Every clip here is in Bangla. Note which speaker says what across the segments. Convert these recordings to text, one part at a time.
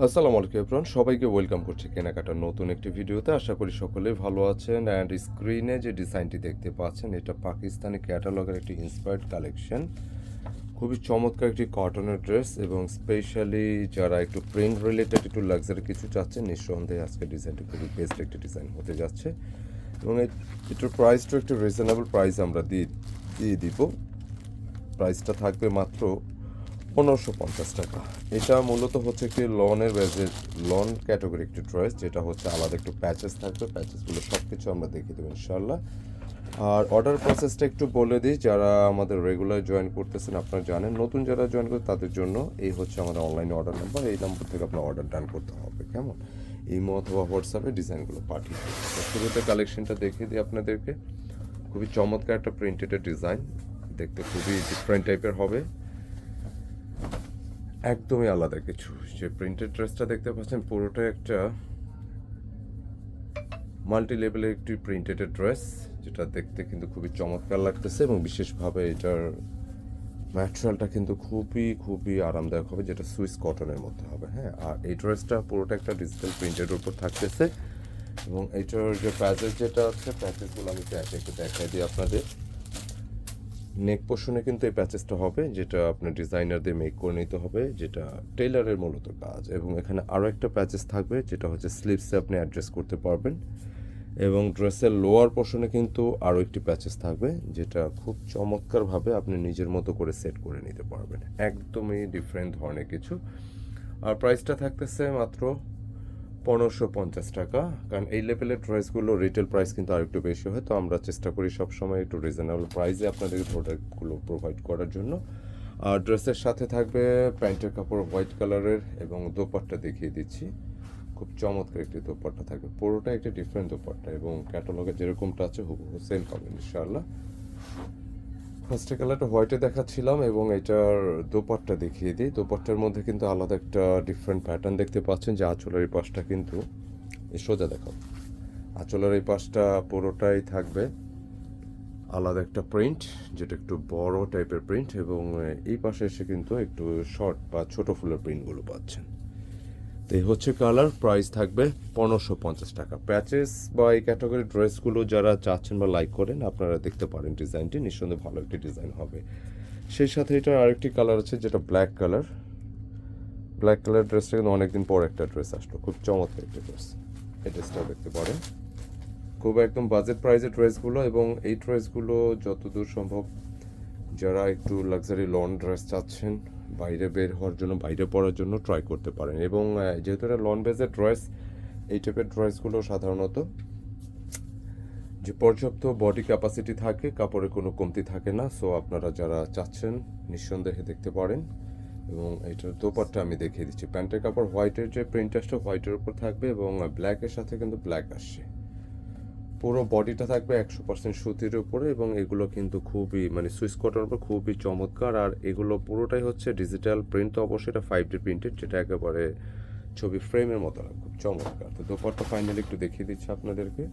Speaker 1: আসসালামু আলাইকুম এভরান সবাইকে ওয়েলকাম করছি কেনাকাটার নতুন একটি ভিডিওতে। আশা করি সকলেই ভালো আছেন অ্যান্ড স্ক্রিনে যে ডিজাইনটি দেখতে পাচ্ছেন, এটা পাকিস্তানি ক্যাটালগের একটি ইন্সপায়ার্ড কালেকশন খুবই চমৎকার একটি কটনের ড্রেস এবং স্পেশালি যারা একটু প্রিন্ট রিলেটেড একটু লাক্সারি কিছু চাচ্ছেন, নিঃসন্দেহে আজকে ডিজাইনটি খুবই বেস্ট একটি ডিজাইন হতে যাচ্ছে। এবং এটার প্রাইসটা একটু রিজনেবল প্রাইস আমরা দিয়ে দিয়ে দিব। প্রাইসটা থাকবে মাত্র পনেরোশো পঞ্চাশ টাকা। এটা মূলত হচ্ছে একটি লনের বেজে লন ক্যাটাগরি একটি ড্রেস যেটা হচ্ছে আলাদা একটু প্যাচেস থাকবে। প্যাচেসগুলো সব কিছু আমরা দেখিয়ে দেবো ইনশাল্লাহ আর অর্ডার প্রসেসটা একটু বলে দিই, যারা আমাদের রেগুলার জয়েন করতেছেন, আপনারা জানেন, নতুন যারা জয়েন করে তাদের জন্য এই হচ্ছে আমাদের অনলাইনে অর্ডার নাম্বার এই নাম্বার থেকে আপনার অর্ডার ডান করতে হবে, কেমন? ইমো অথবা হোয়াটসঅ্যাপে ডিজাইনগুলো পাঠিয়ে শুরুতে কালেকশনটা দেখিয়ে দিই আপনাদেরকে। খুবই চমৎকার একটা প্রিন্টেড ডিজাইন দেখতে খুবই ডিফারেন্ট টাইপের হবে। একদমই আলাদা কিছু। যে প্রিন্টেড ড্রেসটা দেখতে পাচ্ছেন পুরোটা একটা মাল্টি লেভেলের একটি প্রিন্টেড ড্রেস যেটা দেখতে কিন্তু খুবই চমৎকার লাগতেছে এবং বিশেষভাবে এটার ম্যাটেরিয়ালটা কিন্তু খুবই খুবই আরামদায়ক হবে, যেটা সুইস কটনের মধ্যে হবে হ্যাঁ? আর এই ড্রেসটা পুরোটা একটা ডিজিটাল প্রিন্টের উপর থাকতেছে এবং এইটার যে প্যাচেস যেটা আছে প্যাচেসগুলো আমি একটু দেখাই দিই আপনাদের। নেক পোর্শনে কিন্তু এই প্যাচেসটা হবে, যেটা আপনার ডিজাইনার দিয়ে মেক করে নিতে হবে, যেটা টেইলারের মূলত কাজ। এবং এখানে আরও একটা প্যাচেস থাকবে, যেটা হচ্ছে স্লিভসে আপনি অ্যাড্রেস করতে পারবেন। এবং ড্রেসের লোয়ার পোর্শনে কিন্তু আরও একটি প্যাচেস থাকবে, যেটা খুব চমৎকারভাবে আপনি নিজের মতো করে সেট করে নিতে পারবেন। একদমই ডিফারেন্ট ধরনের কিছু। আর প্রাইসটা থাকতেছে মাত্র পনেরোশো পঞ্চাশ টাকা। কারণ এই লেভেলের ড্রেসগুলো রিটেল প্রাইস কিন্তু আরেকটু বেশি হয়, তো আমরা চেষ্টা করি সবসময় একটু রিজনেবল প্রাইসে আপনাদের প্রোডাক্টগুলো প্রোভাইড করার জন্য। আর ড্রেসের সাথে থাকবে প্যান্টের কাপড় হোয়াইট কালারের এবং দোপাট্টা দেখিয়ে দিচ্ছি। খুব চমৎকার একটি দোপাট্টা থাকবে। পুরোটা একটি ডিফারেন্ট দোপাট্টা এবং ক্যাটালগে যেরকমটা আছে হুবহু সেম পাবেন ইনশাআল্লাহ। ফার্স্টে কালারটা হোয়াইটে দেখাচ্ছিলাম এবং এটার দোপাট্টা দেখিয়ে দিই। দোপাট্টার মধ্যে কিন্তু আলাদা একটা ডিফারেন্ট প্যাটার্ন দেখতে পাচ্ছেন যে আঁচলের এই পাশটা কিন্তু সোজা দেখাও। আঁচলের এই পাশটা পুরোটাই থাকবে আলাদা একটা প্রিন্ট যেটা একটু বড় টাইপের প্রিন্ট এবং এই পাশে এসে কিন্তু একটু শর্ট বা ছোট ফুলের প্রিন্টগুলো পাচ্ছেন। তো এই হচ্ছে কালার প্রাইস থাকবে পনেরোশো পঞ্চাশ টাকা। প্যাচেস বা এই ক্যাটাগরির ড্রেসগুলো যারা চাচ্ছেন বা লাইক করেন, আপনারা দেখতে পারেন ডিজাইনটি নিঃসন্দেহে ভালো একটি ডিজাইন হবে। সেই সাথে এটার আরেকটি কালার আছে, যেটা ব্ল্যাক কালার ব্ল্যাক কালার ড্রেসটা কিন্তু অনেকদিন পর একটা ড্রেস আসলো, খুব চমৎকার একটা ড্রেস এই ড্রেসটাও দেখতে পারেন। খুব একদম বাজেট প্রাইসের ড্রেসগুলো এবং এই ড্রেসগুলো যতদূর সম্ভব যারা একটু লাক্সারি লন ড্রেস চাচ্ছেন বাইরে বের হওয়ার জন্য, বাইরে পরার জন্য ট্রাই করতে পারেন। এবং যেহেতু এটা লন বেজের ড্রেস এই টাইপের ড্রেসগুলো সাধারণত যে পর্যাপ্ত বডি ক্যাপাসিটি থাকে, কাপড়ে কোনো কমতি থাকে না। সো আপনারা যারা চাচ্ছেন, নিঃসন্দেহে দেখতে পারেন। এবং এটার দোপারটা আমি দেখিয়ে দিচ্ছি। প্যান্টের কাপড় হোয়াইটের যে প্রিন্ট আসছে হোয়াইটের উপর থাকবে এবং ব্ল্যাকের সাথে কিন্তু ব্ল্যাক আসছে। পুরো বডিটা থাকবে একশো পার্সেন্ট সুতির উপরে এবং এগুলো কিন্তু খুবই মানে সুইচ কটনের উপর খুবই চমৎকার। আর এগুলো পুরোটাই হচ্ছে ডিজিটাল প্রিন্ট তো অবশ্যই এটা ফাইভ ডি প্রিন্টেড যেটা একেবারে ছবি ফ্রেমের মতো খুব চমৎকার। তো দোপাট্টা ফাইনালি একটু দেখিয়ে দিচ্ছি আপনাদেরকে।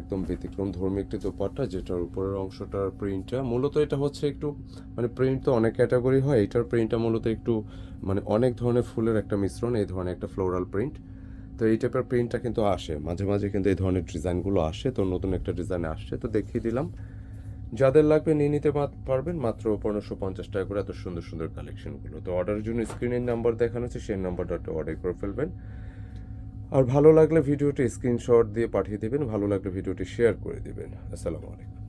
Speaker 1: একদম ব্যতিক্রম, ধর্মী একটি দোপাট্টা, যেটার উপরের অংশটার প্রিন্টটা মূলত এটা হচ্ছে একটু মানে প্রিন্ট তো অনেক ক্যাটাগরি হয়, এটার প্রিন্টটা মূলত একটু মানে অনেক ধরনের ফুলের একটা মিশ্রণ, এই ধরনের একটা ফ্লোরাল প্রিন্ট তো এই টাইপের প্রিন্টটা কিন্তু আসে। মাঝে মাঝে কিন্তু এই ধরনের ডিজাইনগুলো আসে, তো নতুন একটা ডিজাইন আসছে, তো দেখিয়ে দিলাম। যাদের লাগবে নিয়ে নিতে পারবেন, মাত্র পনেরোশো পঞ্চাশ টাকা করে এত সুন্দর সুন্দর কালেকশনগুলো তো অর্ডারের জন্য স্ক্রিনের নাম্বার দেখানো হচ্ছে সেই নাম্বারটা অর্ডার করে ফেলবেন। আর ভালো লাগলে ভিডিওটি স্ক্রিনশট দিয়ে পাঠিয়ে দেবেন, ভালো লাগলে ভিডিওটি শেয়ার করে দেবেন। আসসালামু আলাইকুম।